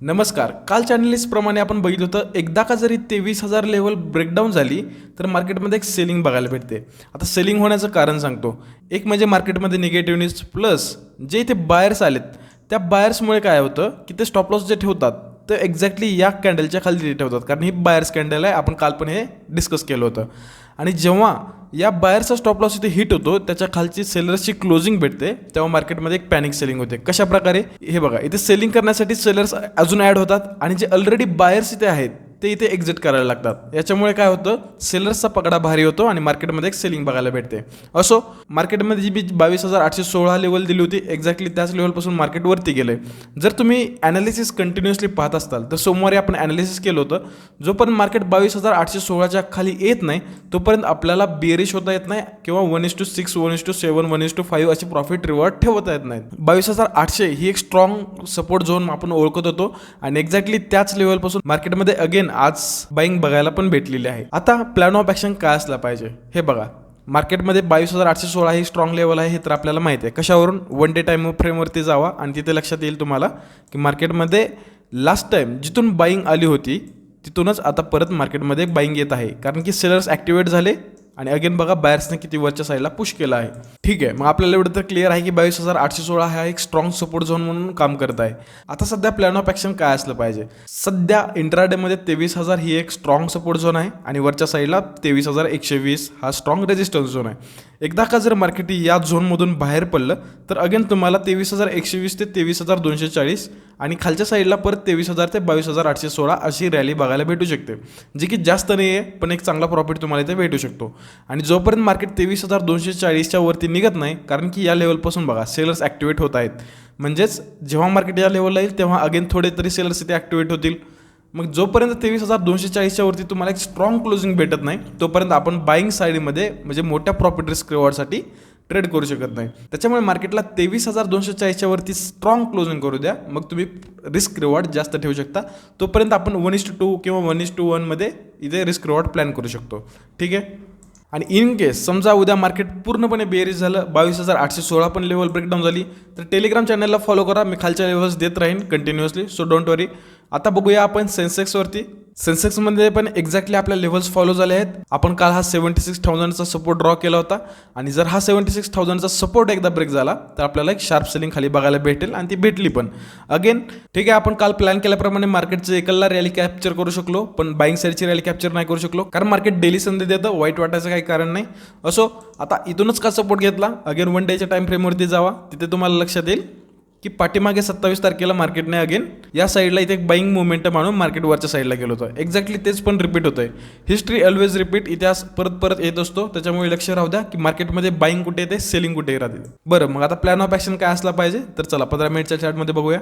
नमस्कार. काल चॅनलिस्टप्रमाणे आपण बघितलं होतं एकदा का जरी तेवीस हजार लेवल ब्रेकडाऊन झाली तर मार्केटमध्ये एक सेलिंग बघायला भेटते. आता सेलिंग होण्याचं कारण सांगतो. एक म्हणजे मार्केटमध्ये निगेटिव्ह न्यूज प्लस जे इथे बायर्स आलेत त्या बायर्समुळे काय होतं की ते स्टॉप लॉस जे ठेवतात तर एक्झॅक्टली या कॅन्डलच्या खाली ठेवतात. कारण ही बायर्स कॅन्डल आहे. आपण काल पण हे डिस्कस केलं होतं. आणि जेव्हा या बायरचा स्टॉप लॉस इथे हिट होतो त्याच्या खालची सेलर्सची क्लोजिंग भेटते तेव्हा मार्केटमध्ये एक पॅनिक सेलिंग होते. कशा प्रकारे हे बघा इथे सेलिंग करण्यासाठी सेलर्स अजून ॲड होतात. आणि जे ऑलरेडी बायर्स इथे आहेत ते इथे एक्झिट करायला लागतात. याच्यामुळे काय होतं? सेलर्सचा पकडा भारी होतो आणि मार्केटमध्ये एक सेलिंग बघायला भेटते. असो मार्केटमध्ये जी बी बावीस हजार आठशे सोळा लेवल दिली होती एक्झॅक्टली त्याच लेवलपासून मार्केट वरती जर तुम्ही ॲनालिसिस कंटिन्युअसली पाहत असाल तर सोमवारी आपण ॲनालिसिस केलं होतं जोपर्यंत मार्केट बावीस हजार आठशे सोळाच्या खाली येत नाही तोपर्यंत आपल्याला बेरिश होता येत नाही किंवा one is to six one is to seven one is to five असे प्रॉफिट रिवॉर्ड ठेवता येत नाहीत. बावीस हजार आठशे ही एक स्ट्रॉंग सपोर्ट झोन आपण ओळखत होतो आणि एक्झॅक्टली त्याच लेवलपासून मार्केटमध्ये अगेन आज बाईंग बघायला पण भेटलेली आहे. आता प्लॅन ऑफ ॲक्शन काय असला पाहिजे? हे बघा. मार्केटमध्ये बावीस हजार आठशे सोळा ही स्ट्रॉंग लेवल आहे हे तर आपल्याला माहिती आहे. कशावरून? वन डे टाईम फ्रेमवरती जावा. आणि तिथे लक्षात येईल तुम्हाला की मार्केटमध्ये लास्ट टाईम जिथून बाईंग आली होती तिथूनच आता परत मार्केटमध्ये बाईंग येत आहे. कारण की सेलर्स ॲक्टिवेट झाले आणि अगेन बघा बायर्सने किती वरच्या साईडला पुश केला आहे. ठीक आहे मग आपल्याला एवढं तर क्लिअर आहे की बावीस हजार आठशे सोळा हा एक स्ट्रॉंग सपोर्ट झोन म्हणून काम करत आहे. आता सध्या प्लॅन ऑफ ॲक्शन काय असलं पाहिजे? सध्या इंट्राडेमध्ये तेवीस हजार ही एक स्ट्रॉंग सपोर्ट झोन आहे आणि वरच्या साईडला तेवीस हजार एकशे वीस हा स्ट्रॉंग रेजिस्टन्स झोन आहे. एकदा का जर मार्केट या झोनमधून बाहेर पडलं तर अगेन तुम्हाला तेवीस हजार एकशे वीस ते तेवीस हजार दोनशे चाळीस आणि खालच्या साईडला परत तेवीस हजार ते बावीस हजार आठशे सोळा अशी रॅली बघायला भेटू शकते. जी की जास्त नाही आहे पण एक चांगला प्रॉफिट तुम्हाला इथे भेटू शकतो. आणि जोपर्यंत मार्केट तेवीस हजार दोनशे चाळीसच्या वरती निघत नाही कारण की या लेवलपासून बघा सेलर्स ॲक्टिवेट होत आहेत. म्हणजेच जेव्हा मार्केट या लेवलला येईल तेव्हा अगेन थोडे तरी सेलर्स इथे ॲक्टिवेट होतील. मग जोपर्यंत तेवीस हजार दोनशे चाळीसच्या वरती तुम्हाला एक स्ट्रॉंग क्लोजिंग भेटत नाही तोपर्यंत आपण बाईंग साईडमध्ये म्हणजे मोठ्या प्रॉफिट रिस्क रिवॉर्डसाठी ट्रेड करू शकत नाही. त्याच्यामुळे मार्केटला तेवीस हजार दोनशे चाळीसच्या वरती स्ट्रॉंग क्लोजिंग करू द्या. मग तुम्ही रिस्क रिवॉर्ड जास्त ठेवू शकता. तोपर्यंत आपण वन इस टू टू किंवा वन इस टू वनमध्ये इथे रिस्क रिवॉर्ड प्लॅन करू शकतो. ठीक आहे? आणि इन केस समजा उद्या मार्केट पूर्णपणे बेरीज झालं बावीस हजार आठशे सोळा पण लेवल ब्रेकडाऊन झाली तर टेलिग्राम चॅनलला फॉलो करा मी खालच्या लेवल्स देत राहीन कंटिन्युअसली सो डोंट वरी आता बघूया आपण सेन्सेक्सवरती सेन्सेक्समध्ये पण एक्झॅक्टली आपल्या लेवल्स फॉलो झाले आहेत. आपण काल हा सेवन्टी सिक्स थाउजंडचा सपोर्ट ड्रॉ केला होता. आणि जर हा सेवन्टी सिक्स थाउजंडचा सपोर्ट एकदा ब्रेक झाला तर आपल्याला एक शार्प सेलिंग खाली बघायला भेटेल आणि ती भेटली पण. अगेन ठीक आहे आपण काल प्लॅन केल्याप्रमाणे मार्केटचे एकलला रॅली कॅप्चर करू शकलो पण बाईंग साईडची रॅली कॅप्चर नाही करू शकलो कारण मार्केट डेली संधी देतं वाईट वाटायचं काही कारण नाही. असो आता इथूनच का सपोर्ट घेतला? अगेन वन डेच्या टाईम फ्रेमवरती जावा तिथे तुम्हाला लक्षात येईल. की पाठीमागे सत्तावीस तारखेला मार्केटने अगेन या साईडला इथे एक बाईंग मुवमेंट आणून मार्केट वरच्या साईडला गेलो होतो. एक्झॅक्टली तेच पण रिपीट होतं आहे हिस्ट्री ऑलवेज रिपीट इतिहास परत परत येत असतो. त्याच्यामुळे लक्ष राहू द्या की मार्केटमध्ये बाईंग कुठे येते सेलिंग कुठे राहते. बरं मग आता प्लॅन ऑफ ॲक्शन काय असला पाहिजे? तर चला पंधरा मिनिटच्या चार्टमध्ये बघूया.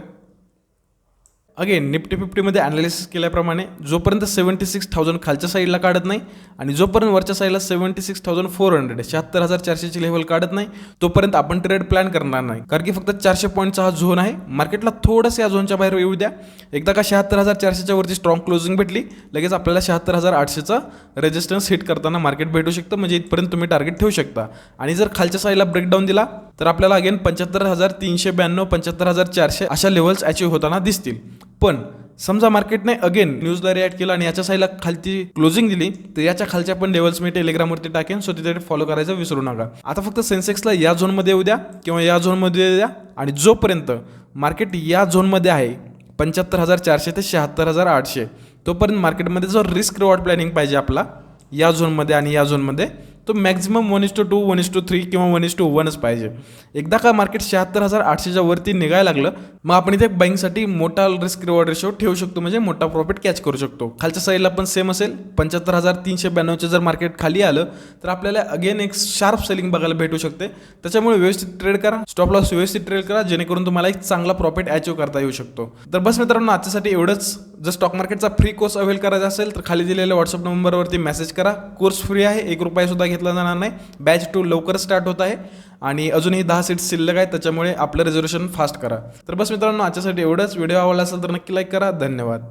अगेन निफ्टी फिफ्टीमध्ये ॲनालिसिस केल्याप्रमाणे जोपर्यंत सेवन्टी सिक्स थाउजंड खालच्या साईडला काढत नाही आणि जोपर्यंत वरच्या साईडला seventy six thousand four hundred शहात्तर हजार चारशेची लेवल काढत नाही तोपर्यंत आपण ट्रेड प्लॅन करणार नाही. कारण की फक्त चारशे पॉईंटचा हा झोन आहे. मार्केटला थोडंसं या झोनच्या बाहेर येऊ द्या. एकदा का शहात्तर हजार चारशेच्या वरती स्ट्रॉंग क्लोजिंग भेटली लगेच आपल्याला शहात्तर हजार आठशेचा रेजिस्टन्स हिट करताना मार्केट भेटू शकतं. म्हणजे इथपर्यंत तुम्ही टार्गेट ठेवू शकता. आणि जर खालच्या साईडला ब्रेकडाऊन दिला तर आपल्याला अगेन पंच्याहत्तर हजार तीनशे ब्याण्णव पंच्याहत्तर हजार चारशे अशा लेवल्स अचीव्ह होताना दिसतील. पण समजा मार्केटने अगेन न्यूजला रिॲक्ट केला आणि याच्या साईडला खालती क्लोजिंग दिली तर याच्या खालच्या पण लेवल्स मी टेलिग्रामवरती टाकेन. सो तिथे फॉलो करायचं विसरू नका. आता फक्त सेन्सेक्सला या झोनमध्ये येऊ द्या किंवा या झोनमध्ये येऊ द्या. आणि जोपर्यंत मार्केट या झोनमध्ये आहे पंच्याहत्तर हजार चारशे ते शहात्तर हजार आठशे तोपर्यंत मार्केटमध्ये जो रिस्क रिवॉर्ड प्लॅनिंग पाहिजे आपला या झोनमध्ये आणि या झोनमध्ये तो maximum one is to two one is to three किंवा वन इज टू वनच पाहिजे. एकदा का मार्केट शहात्तर हजार आठशेच्या वरती निघायला लागलं मग आपण इथे बाईंगसाठी मोठा रिस्क रिवॉर्ड रेशो ठेवू शकतो म्हणजे मोठा प्रॉफिट कॅच करू शकतो. खालच्या साईडला पण सेम असेल. पंच्याहत्तर हजार तीनशे ब्याण्णवचे जर मार्केट खाली आलं तर आपल्याला अगेन एक शार्प सेलिंग बघायला भेटू शकते. त्याच्यामुळे व्यवस्थित ट्रेड करा स्टॉप लॉस व्यवस्थित ट्रेड करा जेणेकरून तुम्हाला एक चांगला प्रॉफिट अचीव करता येऊ शकतो. तर बस मित्रांनो आजच्यासाठी एवढंच. जर स्टॉक मार्केटचा फ्री कोर्स अवेल करायचा असेल तर खाली दिलेल्या व्हॉट्सअप नंबरवरती मेसेज करा. कोर्स फ्री आहे एक रुपयासुद्धा घेतला जाणार नाही. बॅच टू लवकर स्टार्ट होत आहे. आणि अजूनही दहा सीट्स शिल्लक आहेत त्याच्यामुळे आपलं रिझर्वेशन फास्ट करा. तर बस मित्रांनो आजच्यासाठी एवढंच. व्हिडिओ आवडला असेल तर नक्की लाईक करा. धन्यवाद.